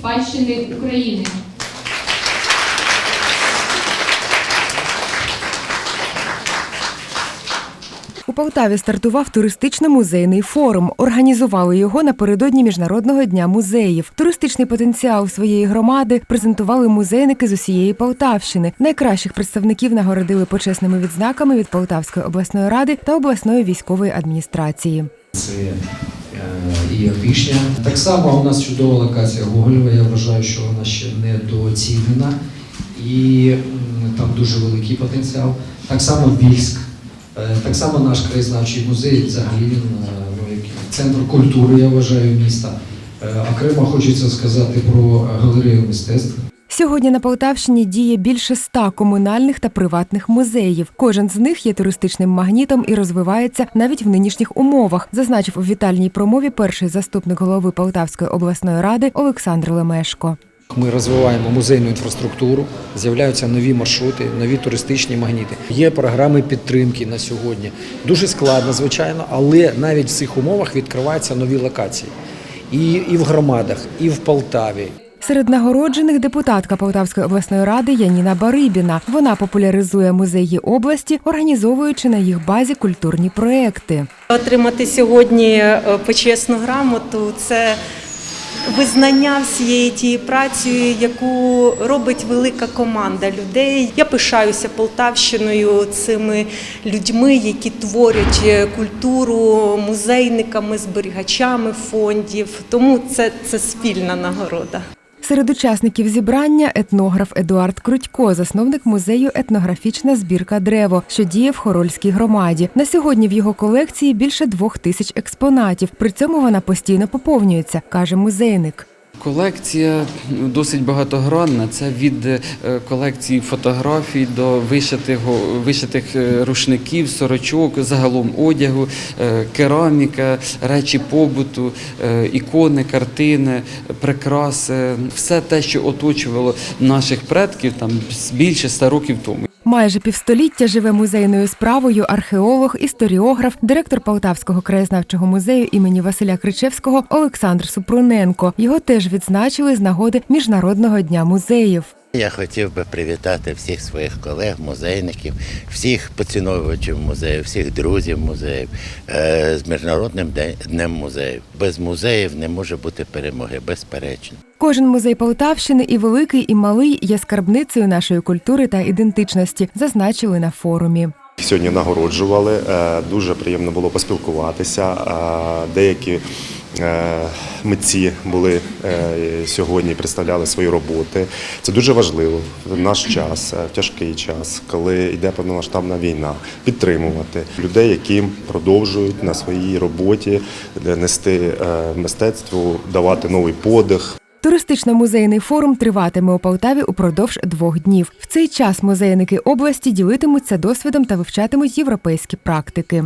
спадщини України. У Полтаві стартував туристично-музейний форум. Організували його напередодні Міжнародного дня музеїв. Туристичний потенціал своєї громади презентували музейники з усієї Полтавщини. Найкращих представників нагородили почесними відзнаками від Полтавської обласної ради та обласної військової адміністрації. Це і Опішня. Так само у нас чудова локація Гоголєва. Я вважаю, що вона ще недооцінена і там дуже великий потенціал. Так само Більськ, Е, так само наш краєзнавчий музей, взагалі він е, ну, центр культури, я вважаю, міста. Е, Окремо хочеться сказати про галерею мистецтв. Сьогодні на Полтавщині діє більше ста комунальних та приватних музеїв. Кожен з них є туристичним магнітом і розвивається навіть в нинішніх умовах, зазначив у вітальній промові перший заступник голови Полтавської обласної ради Олександр Лемешко. Ми розвиваємо музейну інфраструктуру, з'являються нові маршрути, нові туристичні магніти. Є програми підтримки на сьогодні. Дуже складно, звичайно, але навіть в цих умовах відкриваються нові локації. І, і в громадах, і в Полтаві. Серед нагороджених депутатка Полтавської обласної ради Яніна Барибіна. Вона популяризує музеї області, організовуючи на їх базі культурні проекти. Отримати сьогодні е, почесну грамоту це визнання всієї тієї праці, яку робить велика команда людей. Я пишаюся Полтавщиною цими людьми, які творять е, культуру музейниками, зберігачами фондів. Тому це, це спільна нагорода. Серед учасників зібрання етнограф Едуард Крутько, засновник музею Етнографічна збірка Древо, що діє в Хорольській громаді. На сьогодні в його колекції більше двох тисяч експонатів. При цьому вона постійно поповнюється, каже музейник. Колекція ну, досить багатогранна. Це від е, колекції фотографій до вишитих, вишитих е, рушників, сорочок, загалом одягу, е, кераміка, речі побуту, ікони, картини, прикраси, все те, що оточувало наших предків там більше ста років тому. Майже півстоліття живе музейною справою археолог, історіограф, директор Полтавського краєзнавчого музею імені Василя Кричевського Олександр Супруненко. Його теж відзначили з нагоди Міжнародного дня музеїв. Я хотів би привітати всіх своїх колег, музейників, всіх поціновувачів музею, всіх друзів музеїв е, з міжнародним днем музеїв. Без музеїв не може бути перемоги, безперечно. Кожен музей Полтавщини, і великий, і малий, є скарбницею нашої культури та ідентичності, зазначили на форумі. Сьогодні нагороджували. е, Дуже приємно було поспілкуватися. Е, Деякі митці були е, сьогодні, представляли свої роботи. Це дуже важливо в наш час, е, в тяжкий час, коли йде повномасштабна війна, підтримувати людей, які продовжують на своїй роботі нести е, мистецтво, давати новий подих. Туристично-музейний форум триватиме у Полтаві упродовж двох днів. В цей час музейники області ділитимуться досвідом та вивчатимуть європейські практики.